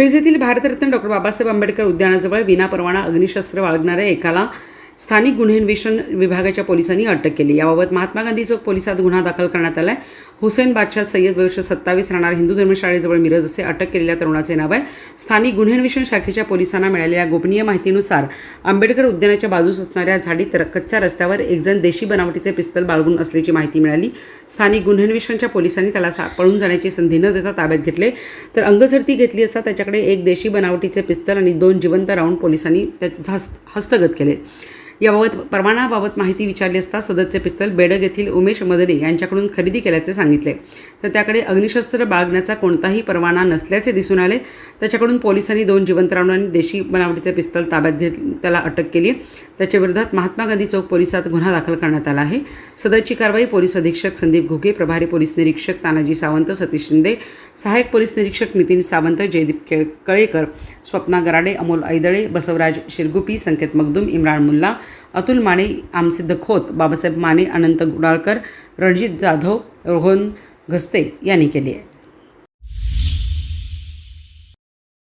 बेळजेतील Bharat Ratna doctor Babasaheb Ambedkar उद्यानाजवळ विनापरवाना अग्निशस्त्र बाळगणाऱ्या एकाला स्थानिक गुन्हे अन्वेषण विभागाच्या पोलिसांनी अटक केली. याबाबत महात्मा गांधी चौक पोलिसात गुन्हा दाखल करण्यात आला आहे हुसेन बादशाह सय्यद वर्ष सत्तावीस राहणार हिंदू धर्मशाळेजवळ मिरज असे अटक केलेल्या तरुणाचे नाव आहे. स्थानिक गुन्हे अन्वेषण शाखेच्या पोलिसांना मिळालेल्या गोपनीय माहितीनुसार आंबेडकर उद्यानाच्या बाजूस असणाऱ्या झाडीत र- कच्च्या रस्त्यावर एकजण देशी बनावटीचे पिस्तल बाळगून असल्याची माहिती मिळाली. स्थानिक गुन्हे अन्वेषणच्या पोलिसांनी त्याला सा पळून जाण्याची संधी न देता ताब्यात घेतले. तर अंगझडती घेतली असता त्याच्याकडे एक देशी बनावटीचे पिस्तल आणि दोन जिवंत राऊंड पोलिसांनी त्या हस्तगत केले. याबाबत परवानाबाबत माहिती विचारली असता सदरचे पिस्तल बेडग येथील उमेश मदने यांच्याकडून खरेदी केल्याचे सांगितले. तर त्याकडे अग्निशस्त्र बाळगण्याचा कोणताही परवाना नसल्याचे दिसून आले. त्याच्याकडून पोलिसांनी दोन जिवंत देशी बनावटीचे पिस्तल ताब्यात घेत त्याला अटक केली त्याच्या विरोधात महात्मा गांधी चौक पोलिसात गुन्हा दाखल करण्यात आला आहे. सदरची कारवाई पोलीस अधीक्षक संदीप घुगे प्रभारी पोलीस निरीक्षक तानाजी सावंत सतीश शिंदे सहाय्यक पोलीस निरीक्षक नितीन सावंत जयदीप केळ कळेकर स्वप्ना गराडे अमोल ऐदळे बसवराज शिरगुपी संकेत मगदूम इम्रान मुल्ला अतुल माने आमसिद्ध खोत बाबासाहेब माने अनंत गुडाळकर रणजित जाधव रोहन घस्ते यांनी केली आहे.